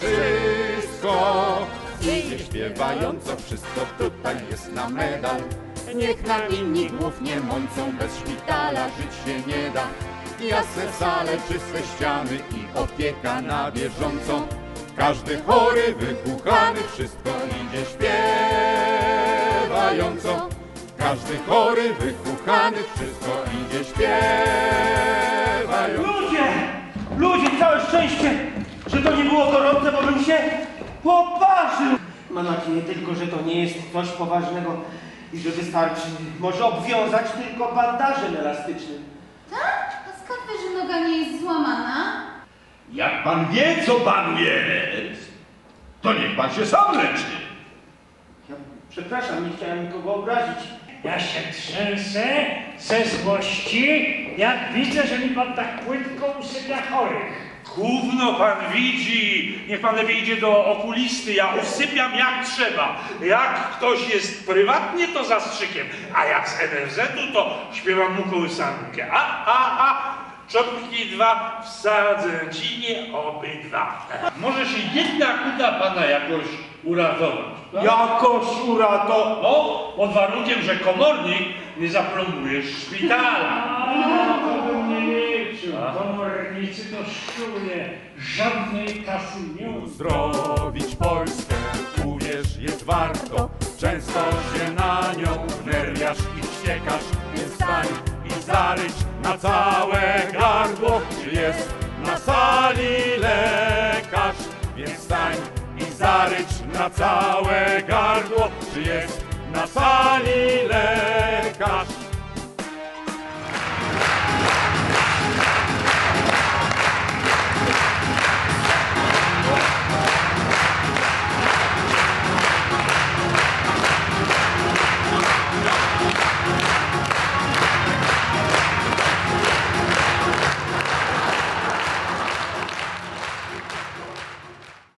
wszystko. Idzie śpiewająco, wszystko tutaj jest na medal. Niech na inni głów nie mącą, bez szpitala żyć się nie da. Jasne sale, czyste ściany i opieka na bieżąco. Każdy chory, wychuchany, wszystko idzie śpiewająco. Każdy chory, wychuchany, wszystko idzie śpiewająco. Ludzie! Ludzie, całe szczęście, że to nie było gorące, bo bym się poparzył. Mam nadzieję tylko, że to nie jest coś poważnego i że wystarczy może obwiązać tylko bandażem elastycznym. Tak? A skąd wiesz, że noga nie jest złamana? Jak pan wie, co pan jest, to niech pan się sam leczy. Ja przepraszam, nie chciałem nikogo obrazić. Ja się trzęsę ze złości, jak widzę, że mi pan tak płytko usypia chorych. Gówno pan widzi. Niech pan lepiej idzie do okulisty. Ja usypiam jak trzeba. Jak ktoś jest prywatnie, to zastrzykiem. A jak z NFZ-u, to śpiewam mu kołysankę. A, a, a. Czopki dwa, wsadzę ci nie obydwa. Może się jednak uda pana jakoś uratować. tak? Jakoś uratował. O, pod warunkiem, że komornik nie zaplombuje szpitala. Komornicy to szczuje. Żadnej kasy nie. Uzdrowić Polskę, uwierz, jest warto. Często się na nią wnerwiasz i wściekasz, więc stań i zaryć na całe gardło. Czy jest na sali lekarz? Więc stań i zaryć na całe gardło. Czy jest na sali lekarz?